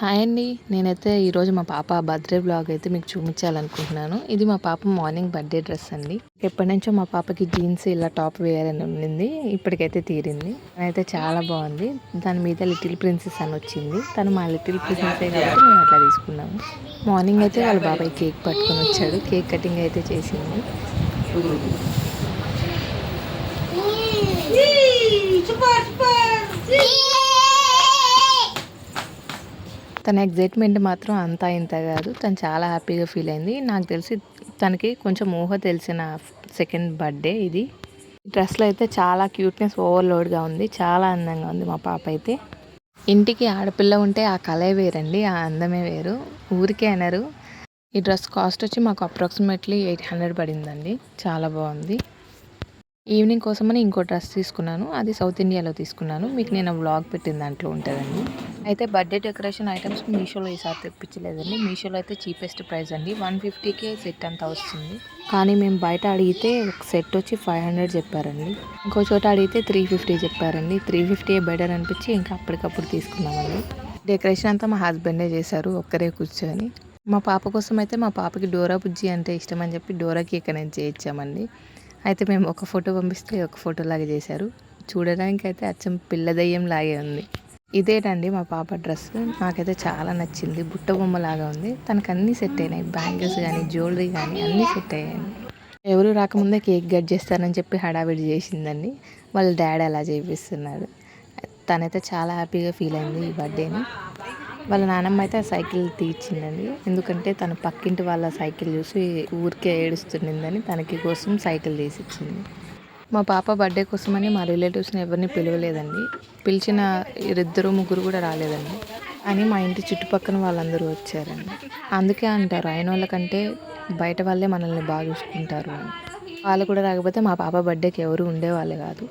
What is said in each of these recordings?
Hi అండి. నేనైతే ఈరోజు మా పాప బర్త్డే బ్లాగ్ అయితే మీకు చూపించాలనుకుంటున్నాను. ఇది మా పాప మార్నింగ్ బర్త్డే డ్రెస్ అండి. ఎప్పటి నుంచో మా పాపకి జీన్స్ ఇలా టాప్ వేయాలని ఉండింది. ఇప్పటికైతే తీరింది. అయితే చాలా బాగుంది. దాని మీద లిటిల్ ప్రిన్సెస్ అని వచ్చింది. తను మా లిటిల్ ప్రిన్సెస్ కాబట్టి మేము అట్లా తీసుకున్నాము. మార్నింగ్ అయితే వాళ్ళ బాబాయ్ కేక్ పట్టుకొని వచ్చాడు. కేక్ కటింగ్ అయితే చేసింది. తన ఎగ్జైట్మెంట్ మాత్రం అంతా ఇంత కాదు. తను చాలా హ్యాపీగా ఫీల్ అయింది. నాకు తెలిసి తనకి కొంచెం ఊహ తెలిసిన సెకండ్ బర్త్డే ఇది. డ్రెస్లో అయితే చాలా క్యూట్నెస్ ఓవర్లోడ్గా ఉంది. చాలా అందంగా ఉంది మా పాప అయితే. ఇంటికి ఆడపిల్ల ఉంటే ఆ కళే వేరండి. ఆ అందమే వేరు. ఊరికే అనరు. ఈ డ్రెస్ కాస్ట్ వచ్చి మాకు అప్రాక్సిమేట్లీ ఎయిట్ హండ్రెడ్ పడిందండి. చాలా బాగుంది. ఈవినింగ్ కోసమని ఇంకో డ్రెస్ తీసుకున్నాను. అది సౌత్ ఇండియాలో తీసుకున్నాను. మీకు నేను వ్లాగ్ పెట్టిన దాంట్లో ఉంటుందండి. అయితే బర్త్డే డెకరేషన్ ఐటమ్స్ మీషోలో ఈసారి తెప్పించలేదండి. మీషోలో అయితే చీపెస్ట్ ప్రైస్ అండి. వన్ ఫిఫ్టీకే సెట్ అంతా వస్తుంది. కానీ మేము బయట అడిగితే ఒక సెట్ వచ్చి ఫైవ్ హండ్రెడ్ చెప్పారండి. ఇంకో చోట అడిగితే త్రీ ఫిఫ్టీ చెప్పారండి. త్రీ ఫిఫ్టీ బెటర్ అనిపించి ఇంకా అప్పటికప్పుడు తీసుకున్నామండి. డెకరేషన్ అంతా మా హస్బెండే చేశారు. ఒక్కరే కూర్చొని. మా పాప కోసం అయితే మా పాపకి డోరా బుజ్జి అంటే ఇష్టం అని చెప్పి డోరా కేక్ అనేది చేయించామండి. అయితే మేము ఒక ఫోటో పంపిస్తే ఒక ఫోటోలాగా చేశారు. చూడడానికి అయితే అచ్చం పిల్ల దయ్యం లాగే ఉంది. ఇదేనండి మా పాప డ్రెస్. నాకైతే చాలా నచ్చింది. బుట్ట బొమ్మ లాగా ఉంది. తనకు అన్నీ సెట్ అయినాయి. బ్యాంగిల్స్ కానీ జ్యువెలరీ కానీ అన్నీ సెట్ అయ్యాయి. ఎవరు రాకముందే కేక్ కట్ చేస్తానని చెప్పి హడావిడి చేసిందండి. వాళ్ళ డాడీ అలా చేపిస్తున్నాడు. తనైతే చాలా హ్యాపీగా ఫీల్ అయింది ఈ బర్త్డేని. వాళ్ళ నానమ్మ అయితే ఆ సైకిల్ తీర్చిందండి. ఎందుకంటే తన పక్కింటి వాళ్ళ సైకిల్ చూసి ఊరికే ఏడుస్తుండిందని తనకి కోసం సైకిల్ తీసిచ్చింది. మా పాప బర్త్డే కోసమని మా రిలేటివ్స్ని ఎవరిని పిలవలేదండి. పిలిచిన ఇద్దరు ముగ్గురు కూడా రాలేదండి. అని మా ఇంటి చుట్టుపక్కన వాళ్ళందరూ వచ్చారండి. అందుకే అంటారు అయిన వాళ్ళకంటే బయట వాళ్ళే మనల్ని బాగా చూసుకుంటారు అని. వాళ్ళు కూడా రాకపోతే మా పాప బర్త్డేకి ఎవరు ఉండేవాళ్ళు కాదు.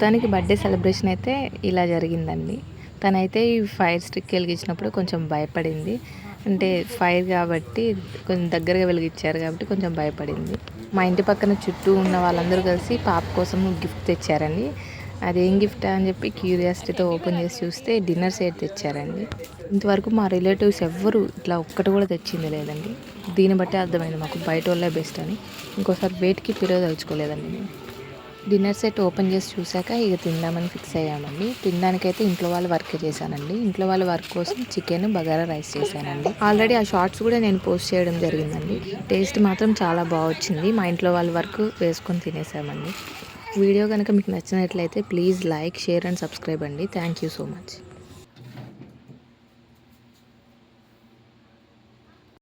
దానికి బర్త్డే సెలబ్రేషన్ అయితే ఇలా జరిగిందండి. తనైతే ఈ ఫైర్ స్టిక్ వెలిగించినప్పుడు కొంచెం భయపడింది. అంటే ఫైర్ కాబట్టి కొంచెం దగ్గరగా వెలిగించారు కాబట్టి కొంచెం భయపడింది. మా ఇంటి పక్కన చుట్టూ ఉన్న వాళ్ళందరూ కలిసి పాప కోసం గిఫ్ట్ తెచ్చారండి. అదేం గిఫ్ట్ అని చెప్పి క్యూరియాసిటీతో ఓపెన్ చేసి చూస్తే డిన్నర్ సెట్ తెచ్చారండి. ఇంతవరకు మా రిలేటివ్స్ ఎవ్వరు ఇట్లా ఒక్కటి కూడా తెచ్చింది లేదండి. దీన్ని బట్టి అర్థమైంది మాకు బయట వాళ్ళే బెస్ట్ అని. ఇంకోసారి వెయిట్కి పిలవదలుచుకోలేదండి నేను డిన్నర్ సెట్ ఓపెన్ చేసి చూశాక ఇక తిందామని ఫిక్స్ అయ్యామండి. తినడానికైతే ఇంట్లో వాళ్ళు వర్క్ చేశానండి. ఇంట్లో వాళ్ళ వర్క్ కోసం చికెన్ బగారా రైస్ చేశానండి. ఆల్రెడీ ఆ షార్ట్స్ కూడా నేను పోస్ట్ చేయడం జరిగిందండి. టేస్ట్ మాత్రం చాలా బాగా వచ్చింది. మా ఇంట్లో వాళ్ళ వర్క్ వేసుకొని తినేసామండి. వీడియో కనుక మీకు నచ్చినట్లయితే please like share and subscribe అండి. Thank you so much.